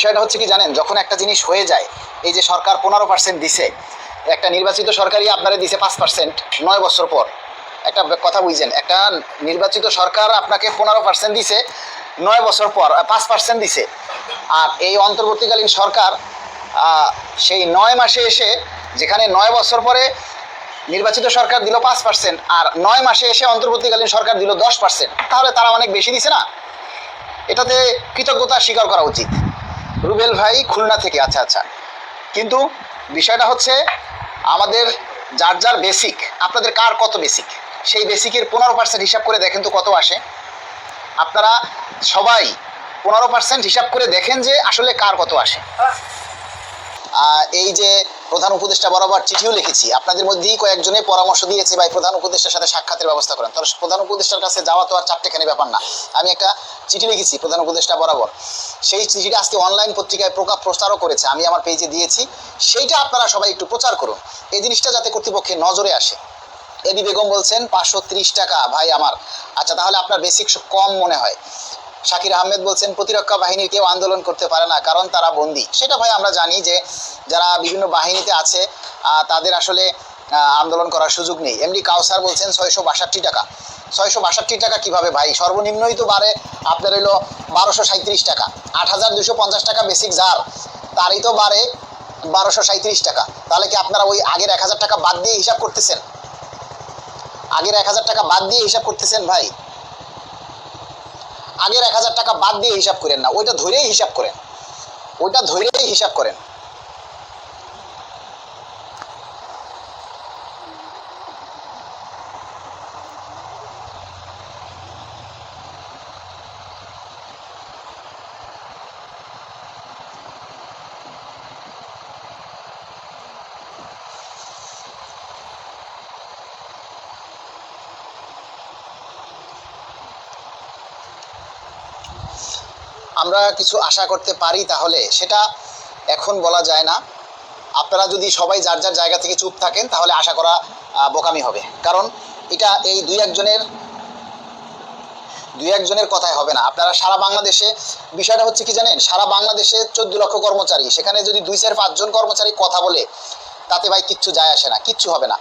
বিষয়টা হচ্ছে কি জানেন, যখন একটা জিনিস হয়ে যায়, এই যে সরকার পনেরো পার্সেন্ট দিছে, একটা নির্বাচিত সরকারই আপনারা দিছে পাঁচ পার্সেন্ট নয় বছর পর। একটা কথা বুঝছেন, একটা নির্বাচিত সরকার আপনাকে পনেরো পার্সেন্ট দিছে, নয় বছর পর পাঁচ পার্সেন্ট দিছে। আর এই অন্তর্বর্তীকালীন সরকার সেই নয় মাসে এসে, যেখানে নয় বছর পরে নির্বাচিত সরকার দিল পাঁচ পার্সেন্ট আর নয় মাসে এসে অন্তর্বর্তীকালীন সরকার দিল দশ পার্সেন্ট তাহলে তারা অনেক বেশি দিছে না? এটাতে কৃতজ্ঞতা স্বীকার করা উচিত। রুবেল ভাই খুলনা থেকে আচ্ছা আচ্ছা। কিন্তু বিষয়টা হচ্ছে আমাদের যার যার বেসিক আপনাদের কার কত বেসিক সেই বেসিকের পনেরো পার্সেন্ট হিসাব করে দেখেন তো কত আসে। আপনারা সবাই পনেরো পার্সেন্ট হিসাব করে দেখেন যে আসলে কার কত আসে। এই যে প্রধান উপদেষ্টা বরাবর চিঠিও লিখেছি, আপনাদের মধ্যেই কয়েকজনে পরামর্শ দিয়েছে ভাই প্রধান উপদেষ্টার সাথে সাক্ষাতের ব্যবস্থা করেন। তাহলে প্রধান উপদেষ্টার কাছে যাওয়া তো আর চারটেখানি ব্যাপার না। আমি একটা চিঠি লিখেছি প্রধান উপদেষ্টা বরাবর। সেই চিঠিটা আজকে অনলাইন পত্রিকায় প্রকাশ প্রচারও করেছে, আমি আমার পেজে দিয়েছি। সেইটা আপনারা সবাই একটু প্রচার করুন। এই জিনিসটা যাতে কর্তৃপক্ষের নজরে আসে। এবি বেগম বলছেন, পাঁচশো ত্রিশ টাকা, ভাই আমার। আচ্ছা তাহলে আপনার বেসিক কম মনে হয়। শাকির আহমেদ বলছেন, প্রতিরক্ষা বাহিনীর কেউ আন্দোলন করতে পারে না, কারণ তারা বন্দী। সেটা ভাই আমরা জানি যে, যারা বিভিন্ন বাহিনীতে আছে তাদের আসলে আন্দোলন করার সুযোগ নেই। এমনি কাউসার বলছেন, ছয়শো বাষট্টি টাকা। ছয়শো বাষট্টি টাকা কীভাবে ভাই? সর্বনিম্নই তো বাড়ে, আপনার হলো বারোশো সাঁত্রিশ টাকা। আট হাজার দুশো পঞ্চাশ টাকা বেসিক যার, তারই তো বাড়ে বারোশো সাঁত্রিশ টাকা। তাহলে কি আপনারা ওই আগের এক হাজার টাকা বাদ দিয়ে হিসাব করতেছেন? আগের এক হাজার টাকা বাদ দিয়ে হিসাব করতেছেন ভাই? আগের এক হাজার টাকা বাদ দিয়ে হিসাব করেন না, ওইটা ধরেই হিসাব করেন। ওইটা ধরেই হিসাব করেন। আমরা কিছু আশা করতে পারি তাহলে, সেটা এখন বলা যায় না। আপনারা যদি সবাই যার যার জায়গা থেকে চুপ থাকেন, তাহলে আশা করা বোকামি হবে। কারণ এটা এই দুই একজনের দুই একজনের কথায় হবে না। আপনারা সারা বাংলাদেশে, বিষয়টা হচ্ছে কি জানেন? সারা বাংলাদেশে চোদ্দ লক্ষ কর্মচারী। সেখানে যদি দুই চার পাঁচজন কর্মচারী কথা বলে, তাতে ভাই কিচ্ছু যায় আসে না, কিচ্ছু হবে না।